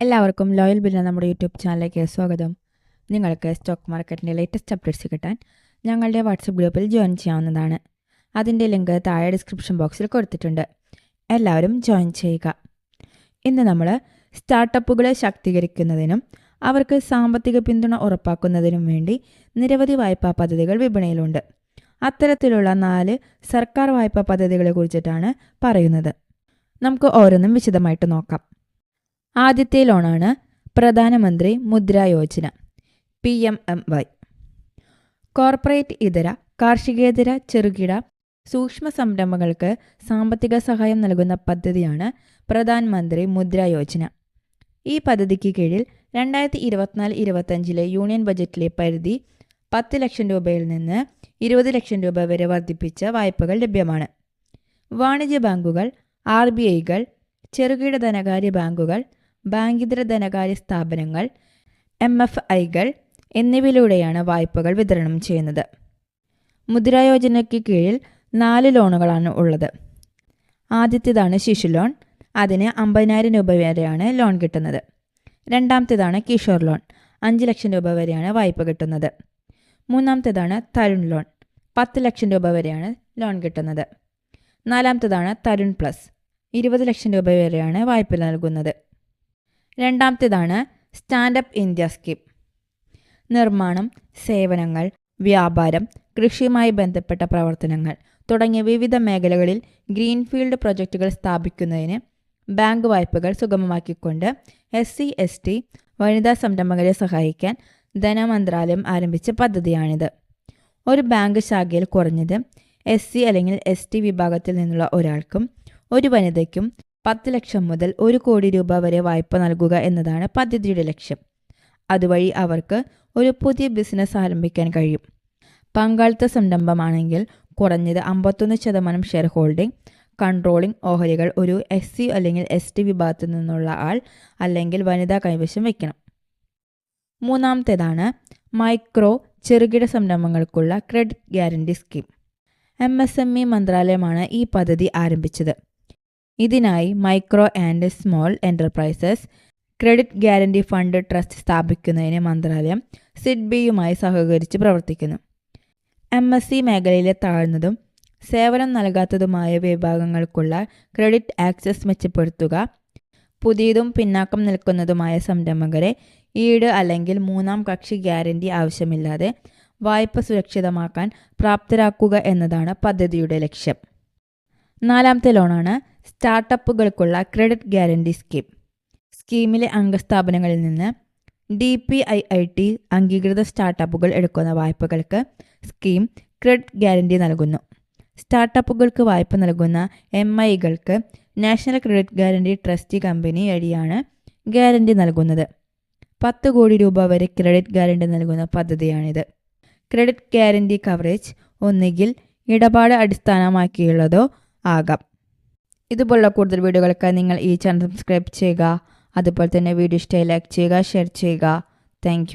എല്ലാവർക്കും ലോയൽ ബില്ല നമ്മുടെ യൂട്യൂബ് ചാനലിലേക്ക് സ്വാഗതം. നിങ്ങൾക്ക് സ്റ്റോക്ക് മാർക്കറ്റിന്റെ ലേറ്റസ്റ്റ് അപ്ഡേറ്റ്സ് കിട്ടാൻ ഞങ്ങളുടെ വാട്സപ്പ് ഗ്രൂപ്പിൽ ജോയിൻ ചെയ്യാവുന്നതാണ്. അതിന്റെ ലിങ്ക് താഴെ ഡിസ്ക്രിപ്ഷൻ ബോക്സിൽ കൊടുത്തിട്ടുണ്ട്. എല്ലാവരും ജോയിൻ ചെയ്യുക. ഇന്ന് നമ്മൾ സ്റ്റാർട്ടപ്പുകളെ ശാക്തീകരിക്കുന്നതിനും അവർക്ക് സാമ്പത്തിക പിന്തുണ ഉറപ്പാക്കുന്നതിനും വേണ്ടി നിരവധി വായ്പാ പദ്ധതികൾ വിപണിയിലുണ്ട്. അത്തരത്തിലുള്ള നാല് സർക്കാർ വായ്പാ പദ്ധതികളെ കുറിച്ചിട്ടാണ് പറയുന്നത്. നമുക്ക് ഓരോന്നും വിശദമായിട്ട് നോക്കാം. ആദ്യത്തെ ലോണാണ് Pradhan Mantri Mudra Yojana P M M Y. Corporate ഇതര കാർഷികേതര ചെറുകിട സൂക്ഷ്മ സംരംഭങ്ങൾക്ക് സാമ്പത്തിക സഹായം നൽകുന്ന പദ്ധതിയാണ് പ്രധാനമന്ത്രി മുദ്രാ യോജന. ഈ പദ്ധതിക്ക് കീഴിൽ രണ്ടായിരത്തി ഇരുപത്തിനാല് ഇരുപത്തഞ്ചിലെ യൂണിയൻ ബജറ്റിലെ പരിധി പത്ത് ലക്ഷം രൂപയിൽ നിന്ന് ഇരുപത് ലക്ഷം രൂപ വരെ വർദ്ധിപ്പിച്ച വായ്പകൾ ലഭ്യമാണ്. വാണിജ്യ ബാങ്കുകൾ ആർ ബി ഐകൾ ചെറുകിട ധനകാര്യ ബാങ്കുകൾ ബാങ്കിതര ധനകാര്യ സ്ഥാപനങ്ങൾ എം എഫ് ഐകൾ എന്നിവയിലൂടെയാണ് വായ്പകൾ വിതരണം ചെയ്യുന്നത്. മുദ്രായോജനയ്ക്ക് കീഴിൽ നാല് ലോണുകളാണ് ഉള്ളത്. ആദ്യത്തേതാണ് ശിശു ലോൺ. അതിന് അമ്പതിനായിരം രൂപ വരെയാണ് ലോൺ കിട്ടുന്നത്. രണ്ടാമത്തേതാണ് കിഷോർ ലോൺ. അഞ്ച് ലക്ഷം രൂപ വരെയാണ് വായ്പ കിട്ടുന്നത്. മൂന്നാമത്തേതാണ് തരുൺ ലോൺ. പത്ത് ലക്ഷം രൂപ വരെയാണ് ലോൺ കിട്ടുന്നത്. നാലാമത്തേതാണ് തരുൺ പ്ലസ്. ഇരുപത് ലക്ഷം രൂപ വരെയാണ് വായ്പ നൽകുന്നത്. രണ്ടാമത്തേതാണ് സ്റ്റാൻഡപ്പ് ഇന്ത്യ സ്കീം നിർമ്മാണം സേവനങ്ങൾ വ്യാപാരം കൃഷിയുമായി ബന്ധപ്പെട്ട പ്രവർത്തനങ്ങൾ തുടങ്ങിയ വിവിധ മേഖലകളിൽ ഗ്രീൻഫീൽഡ് പ്രൊജക്റ്റുകൾ സ്ഥാപിക്കുന്നതിന് ബാങ്ക് വായ്പകൾ സുഗമമാക്കിക്കൊണ്ട് എസ് സി എസ് ടി വനിതാ സംരംഭകരെ സഹായിക്കാൻ ധനമന്ത്രാലയം ആരംഭിച്ച പദ്ധതിയാണിത്. ഒരു ബാങ്ക് ശാഖയിൽ കുറഞ്ഞത് എസ് സി അല്ലെങ്കിൽ എസ് ടി വിഭാഗത്തിൽ നിന്നുള്ള ഒരാൾക്കും ഒരു വനിതയ്ക്കും പത്ത് ലക്ഷം മുതൽ ഒരു കോടി രൂപ വരെ വായ്പ നൽകുക എന്നതാണ് പദ്ധതിയുടെ ലക്ഷ്യം. അതുവഴി അവർക്ക് ഒരു പുതിയ ബിസിനസ് ആരംഭിക്കാൻ കഴിയും. പങ്കാളിത്ത സംരംഭമാണെങ്കിൽ കുറഞ്ഞത് അമ്പത്തൊന്ന് ശതമാനം ഷെയർ ഹോൾഡിംഗ് കൺട്രോളിംഗ് ഓഹരികൾ ഒരു എസ് സി അല്ലെങ്കിൽ എസ് ടി വിഭാഗത്തിൽ നിന്നുള്ള ആൾ അല്ലെങ്കിൽ വനിതാ കൈവശം വയ്ക്കണം. മൂന്നാമത്തേതാണ് മൈക്രോ ചെറുകിട സംരംഭങ്ങൾക്കുള്ള credit guarantee scheme. M S M E മന്ത്രാലയമാണ് ഈ പദ്ധതി ആരംഭിച്ചത്. ഇതിനായി micro and small enterprises credit guarantee fund trust സ്ഥാപിക്കുന്നതിന് മന്ത്രാലയം സിഡ്ബിയുമായി സഹകരിച്ച് പ്രവർത്തിക്കുന്നു. എം എസ് സി മേഖലയിലെ താഴ്ന്നതും സേവനം നൽകാത്തതുമായ വിഭാഗങ്ങൾക്കുള്ള ക്രെഡിറ്റ് ആക്സസ് മെച്ചപ്പെടുത്തുക പുതിയതും പിന്നാക്കം നിൽക്കുന്നതുമായ സംരംഭകരെ ഈട് അല്ലെങ്കിൽ മൂന്നാം കക്ഷി ഗ്യാരണ്ടി ആവശ്യമില്ലാതെ വായ്പ സുരക്ഷിതമാക്കാൻ പ്രാപ്തരാക്കുക എന്നതാണ് പദ്ധതിയുടെ ലക്ഷ്യം. നാലാമത്തെ ലോണാണ് സ്റ്റാർട്ടപ്പുകൾക്കുള്ള ക്രെഡിറ്റ് ഗ്യാരണ്ടി സ്കീം. സ്കീമിലെ അംഗസ്ഥാപനങ്ങളിൽ നിന്ന് D P I I T അംഗീകൃത സ്റ്റാർട്ടപ്പുകൾ എടുക്കുന്ന വായ്പകൾക്ക് സ്കീം ക്രെഡിറ്റ് ഗ്യാരണ്ടി നൽകുന്നു. സ്റ്റാർട്ടപ്പുകൾക്ക് വായ്പ നൽകുന്ന M ഐകൾക്ക് national credit guarantee trust company വഴിയാണ് ഗ്യാരണ്ടി നൽകുന്നത്. പത്ത് കോടി രൂപ വരെ ക്രെഡിറ്റ് ഗ്യാരണ്ടി നൽകുന്ന പദ്ധതിയാണിത്. ക്രെഡിറ്റ് ഗ്യാരണ്ടി കവറേജ് ഒന്നുകിൽ ഇടപാട് അടിസ്ഥാനമാക്കിയുള്ളതോ ആകാം. ഇതുപോലുള്ള കൂടുതൽ വീഡിയോകൾക്ക് നിങ്ങൾ ഈ ചാനൽ സബ്സ്ക്രൈബ് ചെയ്യുക. അതുപോലെ തന്നെ വീഡിയോ ഇഷ്ടമായി ലൈക്ക് ചെയ്യുക ഷെയർ ചെയ്യുക. താങ്ക്